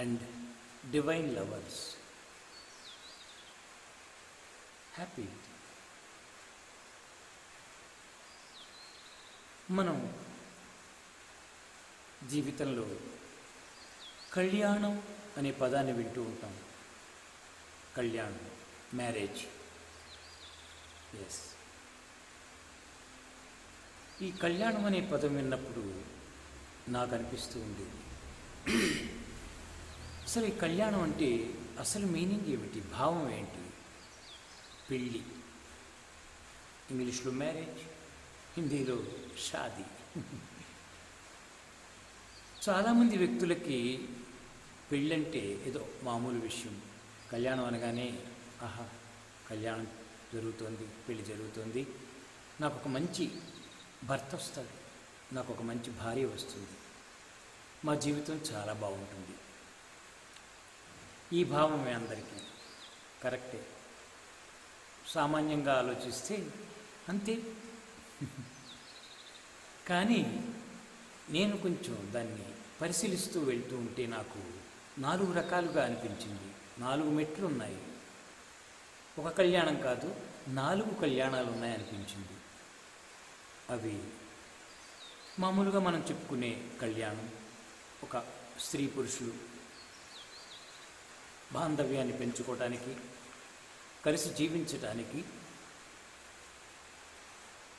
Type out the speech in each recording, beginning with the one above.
And divine lovers happy మనం జీవితంలో కళ్యాణం అనే పదాన్ని వింటూ ఉంటాం. కళ్యాణం మ్యారేజ్. ఎస్ ఈ కళ్యాణం అనే పదం విన్నప్పుడు నాకు అనిపిస్తూ ఉండేది. అసలు ఈ కళ్యాణం అంటే అసలు మీనింగ్ ఏమిటి? భావం ఏంటి? పెళ్ళి ఇంగ్లీష్లో మ్యారేజ్ హిందీలో షాదీ. చాలామంది వ్యక్తులకి పెళ్ళంటే ఏదో మామూలు విషయం. కళ్యాణం అనగానే ఆహా కళ్యాణం జరుగుతోంది పెళ్ళి జరుగుతోంది. నాకు ఒక మంచి భర్త వస్తాడు. నాకు ఒక మంచి భార్య వస్తుంది. మా జీవితం చాలా బాగుంటుంది. ఈ భావం అందరికీ. కరెక్టే. సామాన్యంగా ఆలోచిస్తే అంతే. కానీ నేను కొంచెం దాన్ని పరిశీలిస్తూ వెళ్తూ ఉంటే నాకు నాలుగు రకాలుగా అనిపించింది. నాలుగు మెట్లు ఉన్నాయి ఒక కళ్యాణం కాదు నాలుగు కళ్యాణాలు ఉన్నాయనిపించింది అవి మామూలుగా మనం చెప్పుకునే కళ్యాణం. ఒక స్త్రీ పురుషులు బాంధవ్యాన్ని పెంచుకోవటానికి కలిసి జీవించటానికి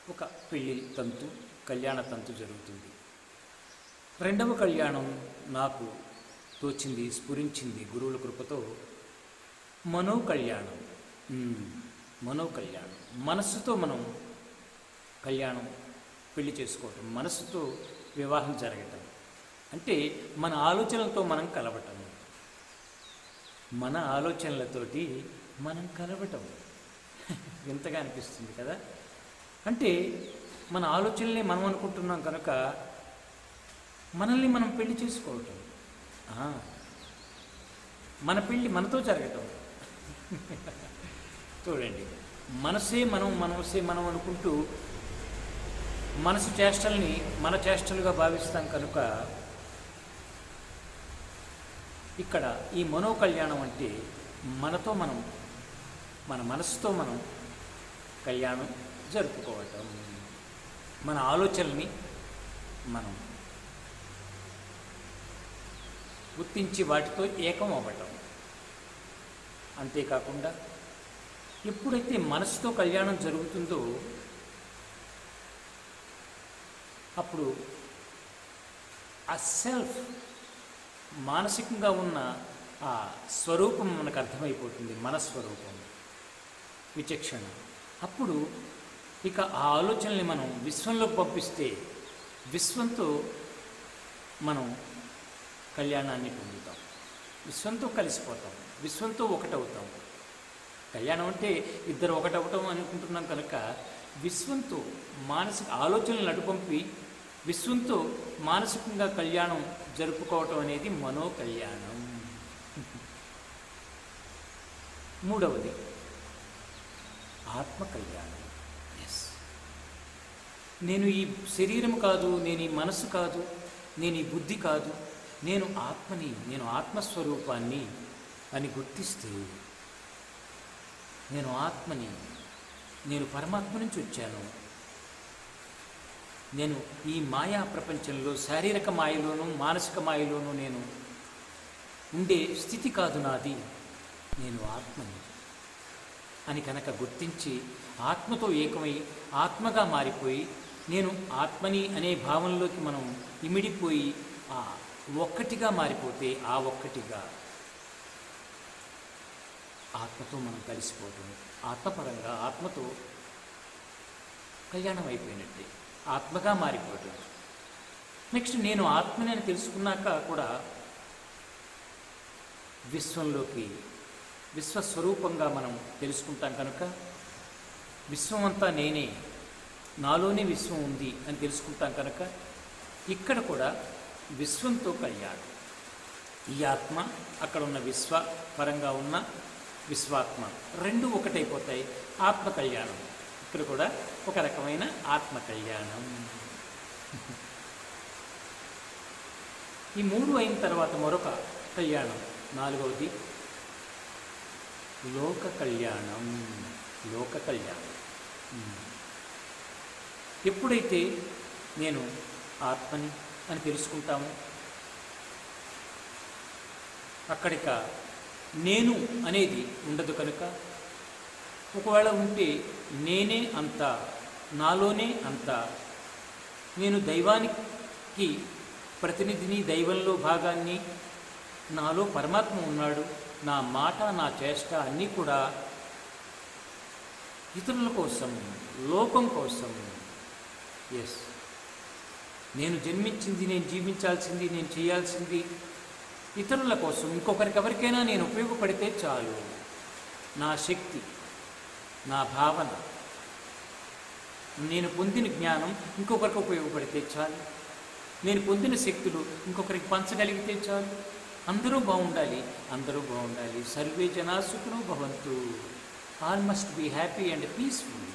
ఒక పెళ్ళి తంతు కళ్యాణ తంతు జరుగుతుంది. రెండవ కళ్యాణం నాకు తోచింది స్ఫురించింది గురువుల కృపతో మనో కళ్యాణం మనో కళ్యాణం మనస్సుతో మనం కళ్యాణం పెళ్ళి చేసుకోవటం మనస్సుతో వివాహం జరగటం. అంటే మన ఆలోచనలతో మనం కలవటం. మన ఆలోచనలతోటి మనం కలవటం. వింతగా అనిపిస్తుంది కదా? అంటే మన ఆలోచనలే మనం అనుకుంటున్నాం కనుక మనల్ని మనం పెళ్ళి చేసుకోవటం. మన పెళ్ళి మనతో జరగటం. చూడండి మనసే మనం మనసే మనం అనుకుంటూ మనసు చేష్టల్ని మన చేష్టలుగా భావిస్తాం కనుక ఇక్కడ ఈ మనో కళ్యాణం అంటే మనతో మనం మన మనసుతో మనం కళ్యాణం జరుపుకోవటం. మన ఆలోచనల్ని మనం గుర్తించి వాటితో ఏకం అవ్వటం. అంతేకాకుండా ఎప్పుడైతే మనసుతో కళ్యాణం జరుగుతుందో అప్పుడు ఆ సెల్ఫ్ మానసికంగా ఉన్న ఆ స్వరూపం మనకు అర్థమైపోతుంది మన స్వరూపం. విచక్షణ. అప్పుడు ఇక ఆ ఆలోచనల్ని మనం విశ్వంలోకి పంపిస్తే విశ్వంతో మనం కళ్యాణాన్ని పొందుతాం. విశ్వంతో కలిసిపోతాం. విశ్వంతో ఒకటవుతాం. కళ్యాణం అంటే ఇద్దరు ఒకటవటం అనుకుంటున్నాం కనుక విశ్వంతో మానసిక ఆలోచనలు నడుపంపి విశ్వంతో మానసికంగా కళ్యాణం జరుపుకోవటం అనేది మనో కళ్యాణం మూడవది ఆత్మ కళ్యాణం ఎస్ నేను ఈ శరీరం కాదు నేను ఈ మనసు కాదు నేను ఈ బుద్ధి కాదు నేను ఆత్మని నేను ఆత్మస్వరూపాన్ని అని గుర్తిస్తే నేను ఆత్మని నేను పరమాత్మ నుంచి వచ్చాను. నేను ఈ మాయా ప్రపంచంలో శారీరక మాయలోనూ మానసిక మాయలోనూ నేను ఉండే స్థితి కాదు నాది. నేను ఆత్మని అని కనుక గుర్తించి ఆత్మతో ఏకమై ఆత్మగా మారిపోయి నేను ఆత్మని అనే భావంలోకి మనం ఇమిడిపోయి ఆ ఒక్కటిగా మారిపోతే ఆ ఒక్కటిగా ఆత్మతో మనం కలిసిపోవటం ఆత్మపరంగా ఆత్మతో కళ్యాణం అయిపోయినట్టే. ఆత్మగా మారిపోవటం. నెక్స్ట్ నేను ఆత్మని అని తెలుసుకున్నాక కూడా విశ్వంలోకి విశ్వస్వరూపంగా మనం తెలుసుకుంటాం కనుక విశ్వం అంతా నేనే నాలోనే విశ్వం ఉంది అని తెలుసుకుంటాం కనుక ఇక్కడ కూడా విశ్వంతో కళ్యాణం. ఈ ఆత్మ అక్కడ ఉన్న విశ్వ పరంగా ఉన్న విశ్వాత్మ రెండు ఒకటైపోతాయి. ఆత్మ కళ్యాణం. ఇక్కడ కూడా ఒక రకమైన ఆత్మ కళ్యాణం. ఈ మూడు అయిన తర్వాత మరొక కళ్యాణం నాలుగవది లోక కళ్యాణం. లోక కళ్యాణం. ఎప్పుడైతే నేను ఆత్మని అని తెలుసుకుంటాము అక్కడిక నేను అనేది ఉండదు కనుక ఒకవేళ ఉంటే నేనే అంత నాలోనే అంత. నేను దైవానికి ప్రతినిధిని దైవంలో భాగాన్ని నాలో పరమాత్మ ఉన్నాడు నా మాట నా చేష్ట అన్నీ కూడా ఇతరుల కోసం లోకం కోసం. ఎస్ నేను జన్మించింది నేను జీవించాల్సింది నేను చేయాల్సింది ఇతరుల కోసం. ఇంకొకరికి ఎవరికైనా నేను ఉపయోగపడితే చాలు. నా శక్తి. నా భావన. నేను పొందిన జ్ఞానం ఇంకొకరికి ఉపయోగపడితే చాలు నేను పొందిన శక్తులు ఇంకొకరికి పంచగలిగితే చాలు. అందరూ బాగుండాలి అందరూ బాగుండాలి. సర్వే జనా భవంతు. All must be happy and peaceful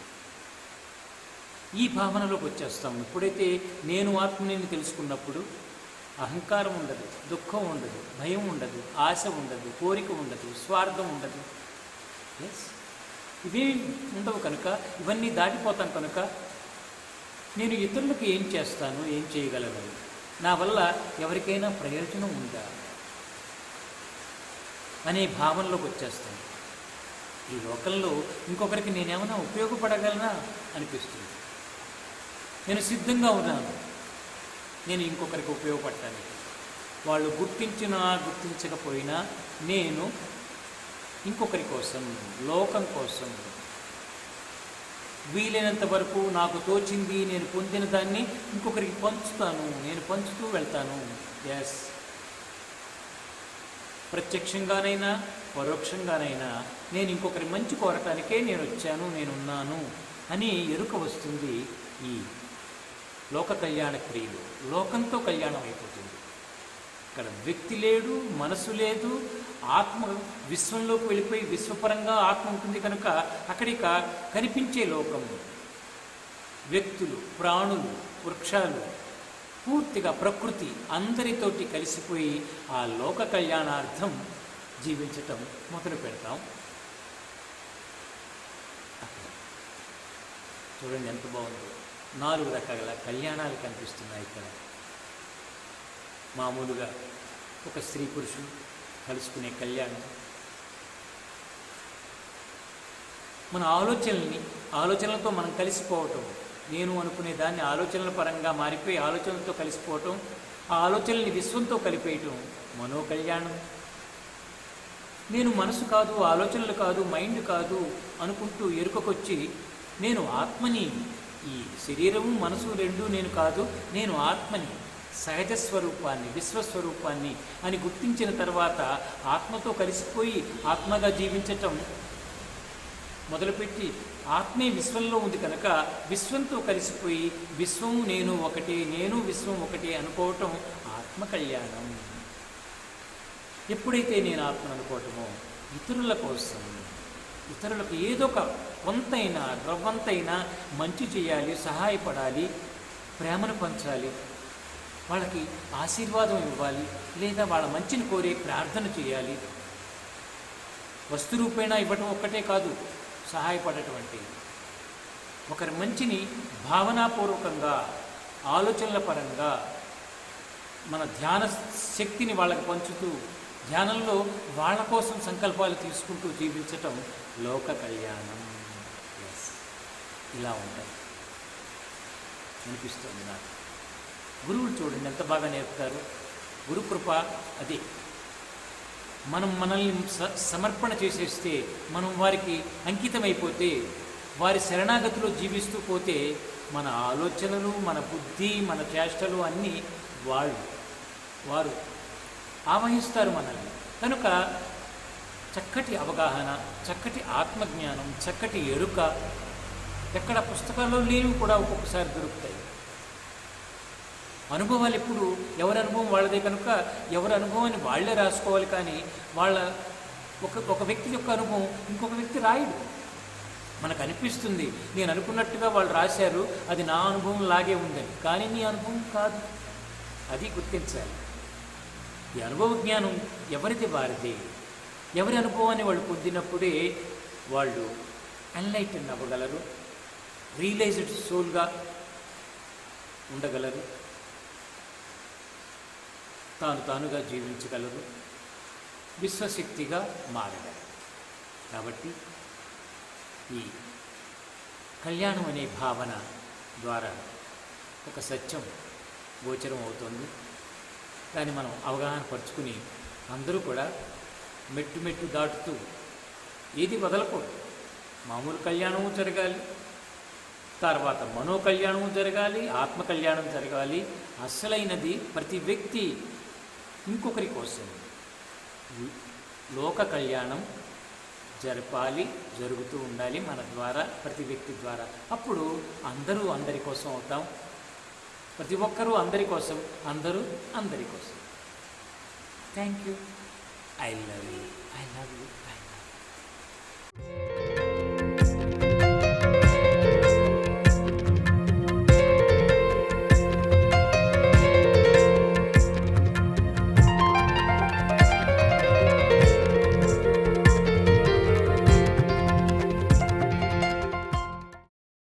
ఈ భావనలోకి వచ్చేస్తాం ఎప్పుడైతే నేను ఆత్మని తెలుసుకున్నప్పుడు అహంకారం ఉండదు దుఃఖం ఉండదు భయం ఉండదు ఆశ ఉండదు కోరిక ఉండదు స్వార్థం ఉండదు. ఎస్ ఇవేమి ఉండవు కనుక ఇవన్నీ దాటిపోతాను కనుక నేను ఇతరులకు ఏం చేస్తాను ఏం చేయగలను? నా వల్ల ఎవరికైనా ప్రయోజనం ఉందా? అనే భావనలోకి వచ్చేస్తాను. ఈ లోకంలో ఇంకొకరికి నేనేమైనా ఉపయోగపడగలనా అనిపిస్తుంది. నేను సిద్ధంగా ఉన్నాను. నేను ఇంకొకరికి ఉపయోగపడటానికి. వాళ్ళు గుర్తించినా గుర్తించకపోయినా నేను ఇంకొకరి కోసం లోకం కోసం. వీలైనంత వరకు నాకు తోచింది నేను పొందిన దాన్ని ఇంకొకరికి పంచుతాను నేను పంచుతూ వెళ్తాను. ఎస్ ప్రత్యక్షంగానైనా పరోక్షంగానైనా నేను ఇంకొకరి మంచి కోరటానికే నేను వచ్చాను నేనున్నాను అని ఎరుక వస్తుంది ఈ లోక కళ్యాణ క్రియలు. లోకంతో కళ్యాణం అయిపోతుంది. అక్కడ వ్యక్తి లేడు మనసు లేదు ఆత్మ విశ్వంలోకి వెళ్ళిపోయి విశ్వపరంగా ఆత్మ ఉంటుంది కనుక అక్కడిక కనిపించే లోకం వ్యక్తులు ప్రాణులు వృక్షాలు పూర్తిగా ప్రకృతి అందరితోటి కలిసిపోయి ఆ లోక కళ్యాణార్థం జీవించటం మొదలు పెడతాం. చూడండి ఎంత బాగుందో. నాలుగు రకాల కళ్యాణాలు కనిపిస్తున్నాయి ఇక్కడ. మామూలుగా ఒక స్త్రీ పురుషులు కలుసుకునే కళ్యాణం. మన ఆలోచనల్ని ఆలోచనలతో మనం కలిసిపోవటం నేను అనుకునే దాన్ని ఆలోచనల పరంగా మారిపోయి ఆలోచనలతో కలిసిపోవటం ఆ ఆలోచనల్ని విశ్వంతో కలిపేయటం మనో కళ్యాణం నేను మనసు కాదు ఆలోచనలు కాదు మైండ్ కాదు అనుకుంటూ ఎరుకకొచ్చి నేను ఆత్మని ఈ శరీరము మనసు రెండు నేను కాదు నేను ఆత్మని సహజ స్వరూపాన్ని విశ్వస్వరూపాన్ని అని గుర్తించిన తర్వాత ఆత్మతో కలిసిపోయి ఆత్మగా జీవించటం మొదలుపెట్టి ఆత్మే విశ్వంలో ఉంది కనుక విశ్వంతో కలిసిపోయి విశ్వము నేను ఒకటి నేను విశ్వం ఒకటి అనుకోవటం ఆత్మ కళ్యాణం. ఎప్పుడైతే నేను ఆత్మను అనుకోవటమో ఇతరుల కోసం ఇతరులకు ఏదో ఒక కొంతైనా రవ్వంతైనా మంచి చేయాలి సహాయపడాలి ప్రేమను పంచాలి వాళ్ళకి ఆశీర్వాదం ఇవ్వాలి లేదా వాళ్ళ మంచిని కోరే ప్రార్థన చేయాలి. వస్తు రూపేణా ఇవ్వటం ఒక్కటే కాదు సహాయపడటువంటి. ఒకరి మంచిని భావనాపూర్వకంగా ఆలోచనల పరంగా మన ధ్యాన శక్తిని వాళ్ళకి పంచుతూ ధ్యానంలో వాళ్ళ కోసం సంకల్పాలు తీసుకుంటూ జీవించటం లోక కళ్యాణం. ఇలా ఉంటాయి అనిపిస్తుంది నాకు. గురువులు చూడండి ఎంత బాగా నేర్పుతారు. గురుకృప అదే. మనం మనల్ని స- సమర్పణ చేసేస్తే మనం వారికి అంకితమైపోతే వారి శరణాగతిలో జీవిస్తూ పోతే మన ఆలోచనలు మన బుద్ధి మన చేష్టలు అన్నీ వాళ్ళు వారు ఆవహిస్తారు మనల్ని. కనుక చక్కటి అవగాహన చక్కటి ఆత్మజ్ఞానం చక్కటి ఎరుక ఎక్కడ పుస్తకాల్లో లేనివి కూడా ఒక్కొక్కసారి దొరుకుతాయి. అనుభవాలు ఎప్పుడు ఎవరి అనుభవం వాళ్ళదే కనుక ఎవరి అనుభవాన్ని వాళ్ళే రాసుకోవాలి కానీ వాళ్ళ ఒక ఒక వ్యక్తి యొక్క అనుభవం ఇంకొక వ్యక్తి రాయడు. మనకు అనిపిస్తుంది నేను అనుకున్నట్టుగా వాళ్ళు రాశారు అది నా అనుభవం లాగే ఉందని. కానీ నీ అనుభవం కాదు. అది గుర్తించాలి. ఈ అనుభవ జ్ఞానం ఎవరిది వారిది? ఎవరి అనుభవాన్ని వాళ్ళు పొందినప్పుడే వాళ్ళు ఎన్లైటన్ అవ్వగలరు రియలైజ్డ్ సోల్గా ఉండగలరు. తాను తానుగా జీవించగలరు విశ్వశక్తిగా మారగలరు కాబట్టి ఈ కళ్యాణం అనే భావన ద్వారా ఒక సత్యం గోచరం అవుతుంది. దాన్ని మనం అవగాహన పరుచుకుని అందరూ కూడా మెట్టు మెట్టు దాటుతూ ఏది వదలకూడదు. మామూలు కళ్యాణము జరగాలి తర్వాత మనో కళ్యాణము జరగాలి ఆత్మ కళ్యాణం జరగాలి. అసలైనది ప్రతి వ్యక్తి ఇంకొకరి కోసం. లోక కళ్యాణం జరపాలి జరుగుతూ ఉండాలి మన ద్వారా ప్రతి వ్యక్తి ద్వారా. అప్పుడు అందరూ అందరి కోసం అవుతాం. ప్రతి ఒక్కరూ అందరి కోసం అందరూ అందరి కోసం. Thank you I love you I love you